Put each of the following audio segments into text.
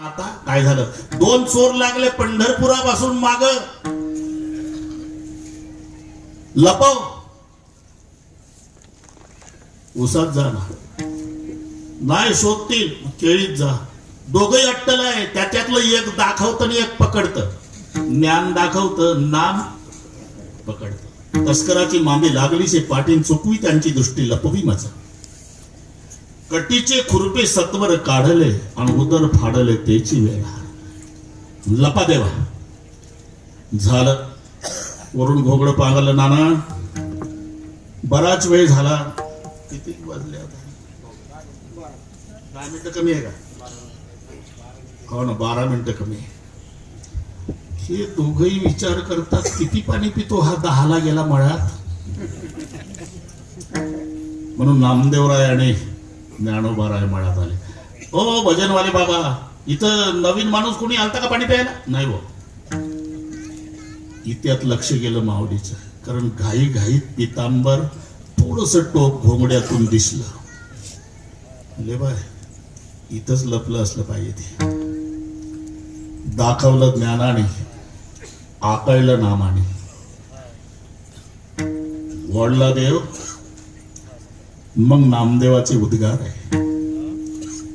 आता काय झालं? दोन चोर लागले पंढरपुरापासून माग. लपव. उसात जा ना. नाही शोधतील केळीत जा. दोघही अट्टल आहे. त्याच्यातलं एक दाखवतं आणि एक पकडत. ज्ञान दाखवतं नाम पकडतं. तस्कराची मांदी लागलीचे पाटीन चुकवी त्यांची दृष्टी लपवी माझा. कटीचे खुरपे सत्वर काढले आणि उदर फाडले तेची वेळ लपा देवा. झालं. वरून घोगडं पांगलं नाना. बराच वेळ झाला. किती वाजले आता? दहा मिनिटं कमी आहे का? हो ना बारा मिनिटं कमी आहे. हे दोघही विचार करतात किती पाणी पितो हा दहाला गेला मळ्यात? म्हणून नामदेवराय ज्ञानोबा ज्ञानोबाराय मळ्यात आले. ओ भजनवाले बाबा इथं नवीन माणूस कोणी आलता का पाणी प्यायला? नाही हो इत्यात लक्ष गेलं माऊलीचं. कारण घाई घाईत पितांबर थोडस टोप घोंगड्यातून दिसलं. ले बाय इथंच लपलं असलं पाहिजे ते. दाखवलं ज्ञानाने आकळलं नामाने. वडला देव मग नामदेवाचे उद्गार आहे.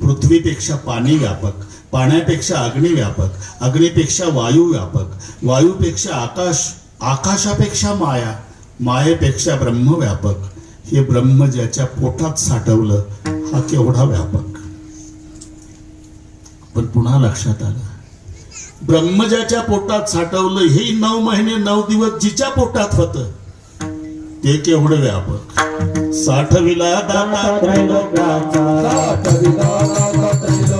पृथ्वीपेक्षा पाणी व्यापक पाण्यापेक्षा अग्नी व्यापक अग्नीपेक्षा वायू व्यापक वायूपेक्षा आकाश आकाशापेक्षा माया मायेपेक्षा ब्रह्म व्यापक हे ब्रह्म ज्याच्या पोटात साठवलं हा केवढा व्यापक? पण पुन्हा लक्षात आलं. ब्रह्म ज्याच्या पोटात साठवलं हे नऊ महिने नऊ दिवस जिच्या पोटात होत ते केवढं व्यापक? साठविला दाता बस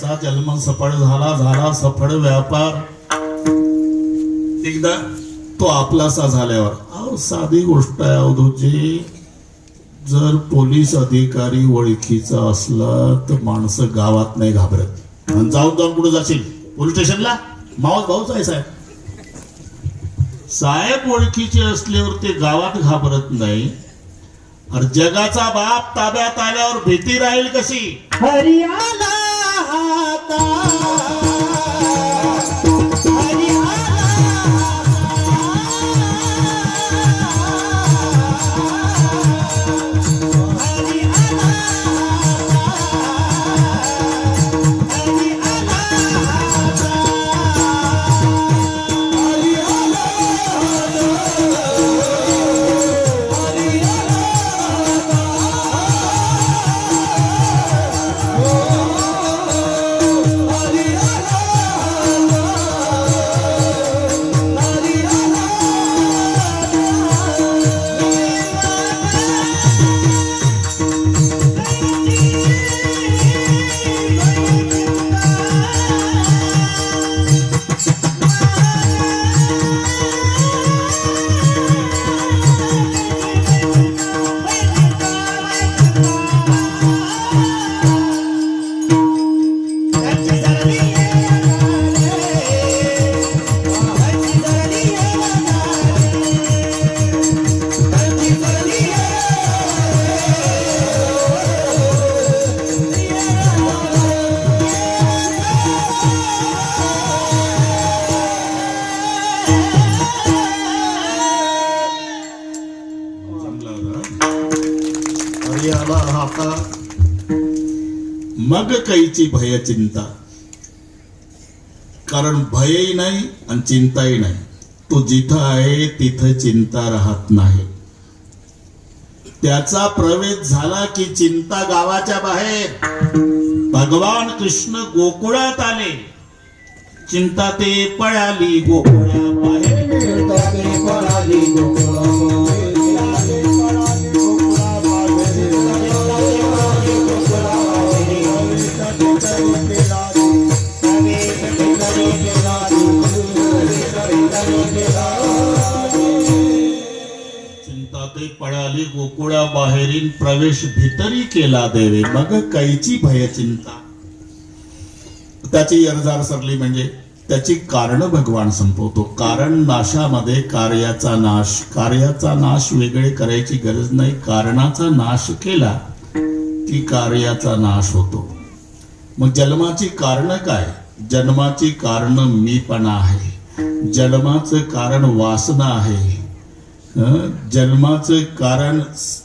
त्याचा जन्म सफळ झाला झाला सफळ व्यापार. एकदा तो आपलासा झाल्यावर अहो साधी गोष्ट आहे अवधूजी जर पोलीस अधिकारी ओळखीचा असला तर माणसं गावात नाही घाबरत. जाऊन जाऊन कुठे जाशील? पोलीस स्टेशनला? मावस भाऊच आहे साहेब. साहेब ओळखीचे असल्यावर ते गावात घाबरत नाही. अरे जगाचा बाप ताब्यात आल्यावर भीती राहील कशी? हरियाणा आता खाली आला मग कैची भय चिंता. कारण भयही नाही आणि चिंताही नाही. तो जिथं आहे तिथं चिंता राहत नाही. त्याचा प्रवेश झाला की चिंता गावाच्या बाहेर. भगवान कृष्ण गोकुळात आले. चिंता ते पळाली गोकुळा बाहेर पळाली गोकुळा बाहेरील प्रवेश भीतरी केला देवे. मग कैची भय चिंता? त्याची अर्जार सरली म्हणजे त्याची कारण भगवान संपवतो. कारण नाशामध्ये कार्याचा नाश कार्याचा नाश वेगळे करायची गरज नाही. कारणाचा नाश केला की कार्याचा नाश होतो. मग जन्माची कारण काय? जन्माची कारण मीपणा आहे. जन्माचं कारण वासना आहे. जन्माचं कारण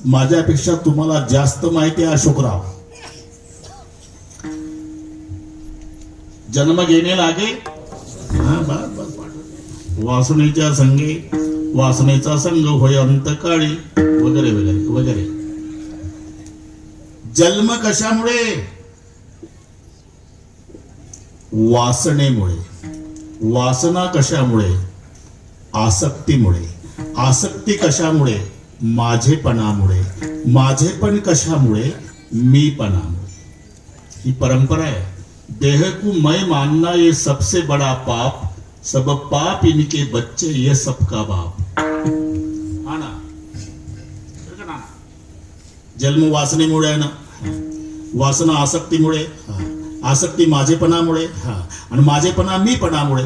माझ्यापेक्षा तुम्हाला जास्त माहिती आहे अशोकराव. जन्म घेणे लागे. हा, वासनेच्या संगे वासनेचा संघ होय अंतकाळी वगैरे वगैरे वगैरे. जन्म कशामुळे? वासनेमुळे. वासना कशामुळे? आसक्तीमुळे. आसक्ती कशामुळे? माझेपणामुळे. माझेपण कशामुळे? मीपणामुळे. ही परंपरा है देह को मैं मानना ये सबसे बड़ा पाप, सब पाप इनके बच्चे ये सबका बाप. हा ना बरं का ना? जन्म वासनेमुळे आहे ना वासना आसक्तीमुळे? हा. आसक्ती हा. आणि माझेपणा मीपणामुळे.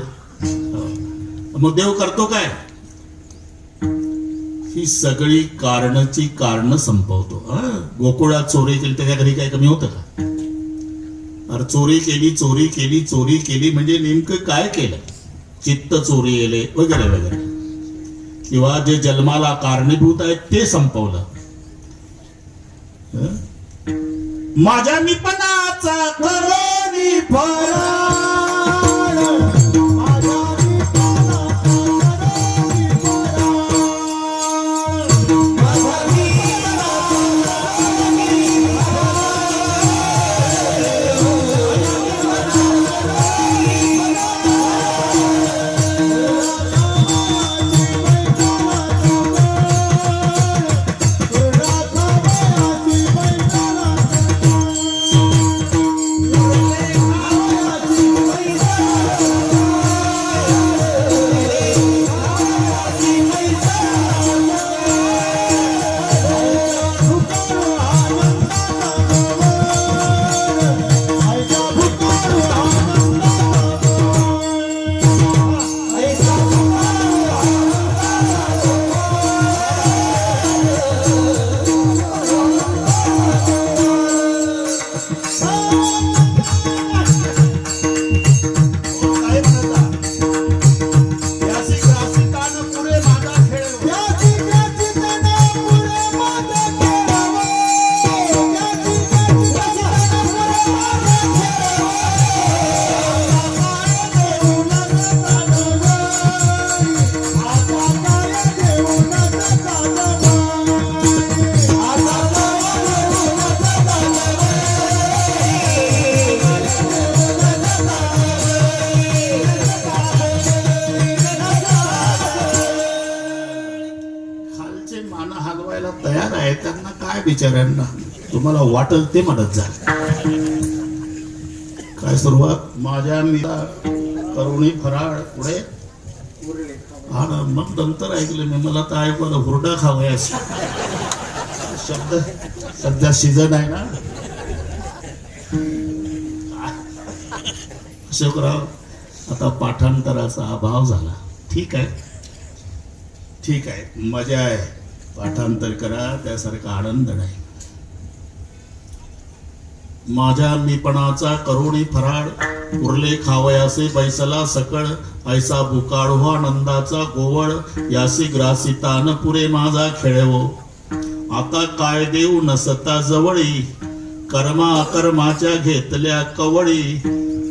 मग देव करतो काय? ही सगळी कारणची कारण संपवतो. हा? गोकुळात चोरी केली त्याच्या घरी काय कमी होतं का? अरे चोरी केली चोरी केली चोरी केली म्हणजे नेमकं काय केलं? चित्त चोरी गेले वगैरे वगैरे. किंवा जे जन्माला कारणीभूत आहेत ते संपवलं. माझ्या निपणाचा करोनी काय तुम्हाला वाटल ते म्हणत जा काय सुरुवात? माझ्या मीरा करुणी फराळ पुढे. हा ना मग नंतर ऐकलं मी. मला तर ऐकलं हुरडा खावयास शब्द सध्या सीझन आहे ना. अशोकराव आता पाठांतराचा अभाव झाला. ठीक आहे. ठीक आहे. मजा आहे. पाठांतर करा. त्यासारखा आनंद नाही. माझ्या मीपणाचा करुणी फराळ उरले खावयासे बैसला सकळ ऐसा बुकाळ हो आनंदाचा गोवळ यासी ग्रासितान पुरे माझा खेळवो. आता काय देऊ नसता जवळी कर्मा अकर्माच्या घेतल्या कवळी.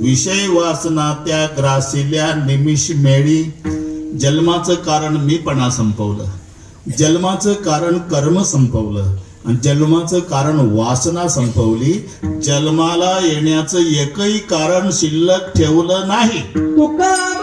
विषय वासना त्या ग्रासिल्या निमिष मेळी. जन्माचं कारण मीपणा संपवलं. जन्माचं कारण कर्म संपवलं. जन्माचं कारण वासना संपवली. जन्माला येण्याचं एकही कारण शिल्लक ठेवलं नाही. तुका